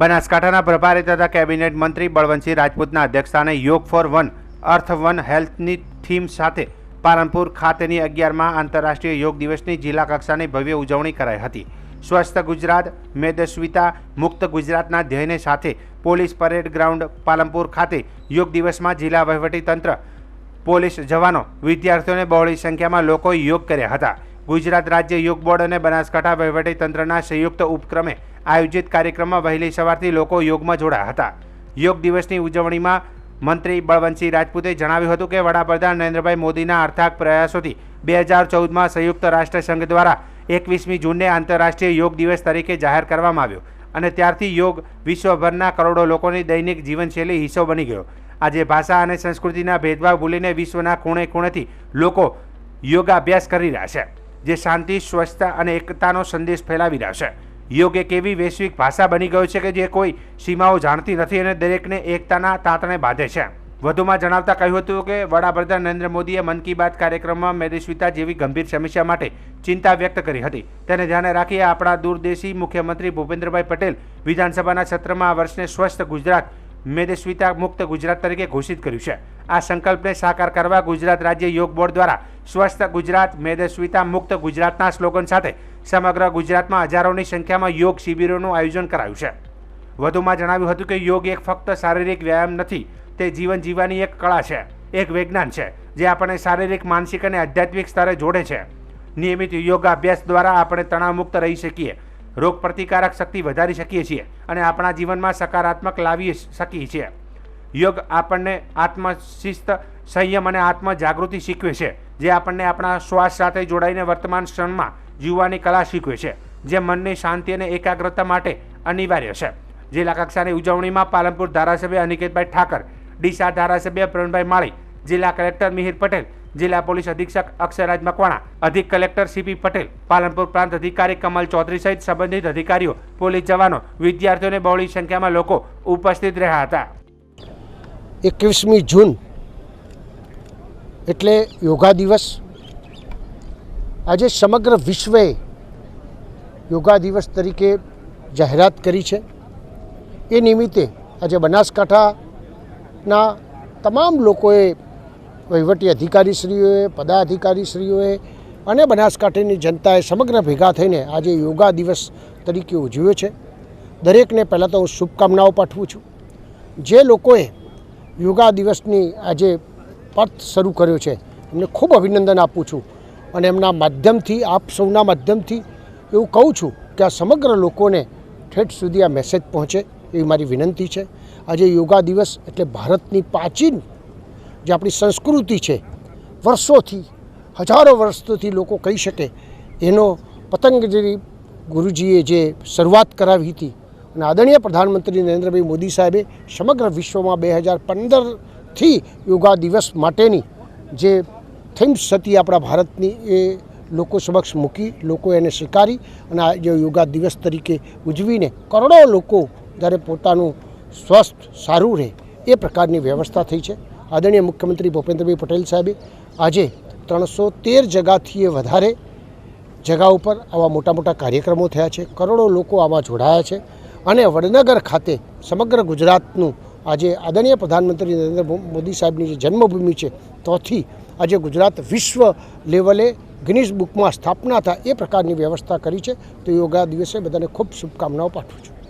બનાસકાંઠાના પ્રભારી તથા કેબિનેટ મંત્રી બળવંતસિંહ રાજપૂતના અધ્યક્ષસ્થાને yoga for one, earth one હેલ્થની theme સાથે પાલનપુર ખાતેની અગિયારમાં આંતરરાષ્ટ્રીય યોગ દિવસની જિલ્લા કક્ષાની ભવ્ય ઉજવણી કરાઈ હતી. સ્વસ્થ ગુજરાત, મેદસ્વિતા, મુક્ત ગુજરાતના ધ્યેયને સાથે પોલીસ પરેડ ગ્રાઉન્ડ પાલનપુર ખાતે યોગ દિવસમાં જિલ્લા વહીવટીતંત્ર, પોલીસ જવાનો, વિદ્યાર્થીઓને બહોળી સંખ્યામાં લોકો યોગ કર્યા હતા. ગુજરાત રાજ્ય યોગ બોર્ડ અને બનાસકાંઠા વહીવટીતંત્રના સંયુક્ત ઉપક્રમે આયોજિત કાર્યક્રમમાં વહેલી સવારથી લોકો યોગમાં જોડાયા હતા. યોગ દિવસની ઉજવણીમાં મંત્રી બળવંતસિંહ રાજપૂતે જણાવ્યું હતું કે વડાપ્રધાન નરેન્દ્રભાઈ મોદીના અર્થાક પ્રયાસોથી બે હજાર ચૌદમાં સંયુક્ત રાષ્ટ્ર સંઘ દ્વારા એકવીસમી જૂનને આંતરરાષ્ટ્રીય યોગ દિવસ તરીકે જાહેર કરવામાં આવ્યો અને ત્યારથી યોગ વિશ્વભરના કરોડો લોકોની દૈનિક જીવનશૈલી હિસ્સો બની ગયો. આજે ભાષા અને સંસ્કૃતિના ભેદભાવ ભૂલીને વિશ્વના ખૂણે ખૂણેથી લોકો યોગાભ્યાસ કરી રહ્યા છે. જે શાંતિ, સ્વચ્છતા અને એકતાનો સંદેશ ફેલાવી રહ્યા છે. યોગ એક એવી વૈશ્વિક ભાષા બની ગયો છે કે જે કોઈ સીમાઓ જાણતી નથી અને દરેકને એકતાના તાંતણે બાંધે છે? વધુમાં જણાવતા કહ્યું હતું કે, વડાપ્રધાન નરેન્દ્ર મોદીએ મન કી બાત કાર્યક્રમમાં મેદસ્વિતા જેવી ગંભીર સમસ્યા માટે ચિંતા વ્યક્ત કરી હતી. તેને ધ્યાને રાખી આપણા દૂરદેશી મુખ્યમંત્રી ભૂપેન્દ્રભાઈ પટેલ વિધાનસભાના સત્રમાં આ વર્ષને સ્વસ્થ ગુજરાત મેદસ્વિતા મુક્ત ગુજરાત તરીકે ઘોષિત કર્યું છે. આ સંકલ્પને સાકાર કરવા ગુજરાત રાજ્ય યોગ બોર્ડ દ્વારા સ્વસ્થ ગુજરાત મેદસ્વિતા મુક્ત ગુજરાતના સ્લોગન સાથે સમગ્ર ગુજરાતમાં હજારોની સંખ્યામાં યોગ શિબિરોનું આયોજન કરાયું છે. વધુમાં જણાવ્યું હતું કે યોગ એક ફક્ત શારીરિક વ્યાયામ નથી, તે જીવન જીવવાની એક કળા છે, એક વિજ્ઞાન છે, જે આપણને શારીરિક, માનસિક અને આધ્યાત્મિક સ્તરે જોડે છે. નિયમિત યોગ અભ્યાસ દ્વારા આપણે તણાવમુક્ત રહી શકીએ રોગ પ્રતિકારક શક્તિ વધારી શકીએ છીએ અને આપણા જીવનમાં સકારાત્મક લાવી શકીએ છીએ. યોગ આપણને આત્મશિસ્ત, સંયમ અને આત્મજાગૃતિ શીખવે છે, જે આપણને આપણા શ્વાસ સાથે જોડાઈને વર્તમાન ક્ષણમાં જીવવાની કલા શીખવે છે, જે મનની શાંતિ અને એકાગ્રતા માટે અનિવાર્ય છે. જિલ્લા કક્ષાની ઉજવણીમાં પાલનપુર ધારાસભ્ય અનિકેતભાઈ ઠાકર, ડીસા ધારાસભ્ય પ્રવીણભાઈ માળી, જિલ્લા કલેક્ટર મિહિર પટેલ જિલ્લા પોલીસ અધિક્ષક અક્ષરાજ મકવાણા, અધિક કલેક્ટર સીપી પટેલ, પાલનપુર પ્રાંત અધિકારી કમલ ચૌધરી સહિત સંબંધિત અધિકારીઓ, પોલીસ જવાનો, વિદ્યાર્થીઓને બહોળી સંખ્યામાં લોકો ઉપસ્થિત રહ્યા હતા. એકવીસમી જૂન એટલે યોગા દિવસ. આજે સમગ્ર વિશ્વએ યોગા દિવસ તરીકે જાહેરાત કરી છે. એ નિમિત્તે આજે બનાસકાંઠાના તમામ લોકોએ વહીવટી અધિકારીશ્રીઓએ, પદાધિકારીશ્રીઓએ અને બનાસકાંઠાની જનતાએ સમગ્ર ભેગા થઈને આજે યોગા દિવસ તરીકે ઉજવ્યો છે. દરેકને પહેલાં તો હું શુભકામનાઓ પાઠવું છું. જે લોકોએ યોગા દિવસની આજે પથ શરૂ કર્યો છે, એમને ખૂબ અભિનંદન આપું છું અને એમના માધ્યમથી, આપ સૌના માધ્યમથી એવું કહું છું કે આ સમગ્ર લોકોને ઠેઠ સુધી આ મેસેજ પહોંચે એવી મારી વિનંતી છે. આજે યોગા દિવસ એટલે ભારતની પ્રાચીન જે આપણી સંસ્કૃતિ છે, વર્ષોથી, હજારો વર્ષોથી લોકો કહી શકે, એનો પતંગજી ગુરુજીએ જે શરૂઆત કરાવી હતી અને આદરણીય પ્રધાનમંત્રી નરેન્દ્રભાઈ મોદી સાહેબે સમગ્ર વિશ્વમાં બે હજાર પંદરથી યોગા દિવસ માટેની જે થીમ્સ હતી આપણા ભારતની, એ લોકો સમક્ષ મૂકી, લોકો એને સ્વીકારી અને આ જે યોગા દિવસ તરીકે ઉજવીને કરોડો લોકો જ્યારે પોતાનું સ્વસ્થ, સારું રહે, એ પ્રકારની વ્યવસ્થા થઈ છે. આદરણીય મુખ્યમંત્રી ભૂપેન્દ્રભાઈ પટેલ સાહેબે આજે ત્રણસો તેર જગાથી વધારે જગા ઉપર આવા મોટા મોટા કાર્યક્રમો થયા છે. કરોડો લોકો આમાં જોડાયા છે અને વડનગર ખાતે સમગ્ર ગુજરાતનું આજે આદરણીય પ્રધાનમંત્રી નરેન્દ્ર મોદી સાહેબની જે જન્મભૂમિ છે તોથી આજે ગુજરાત વિશ્વ લેવલે ગિનિસ બુકમાં સ્થાપના થાય એ પ્રકારની વ્યવસ્થા કરી છે. તો યોગા દિવસે બધાને ખૂબ શુભકામનાઓ પાઠવું છું.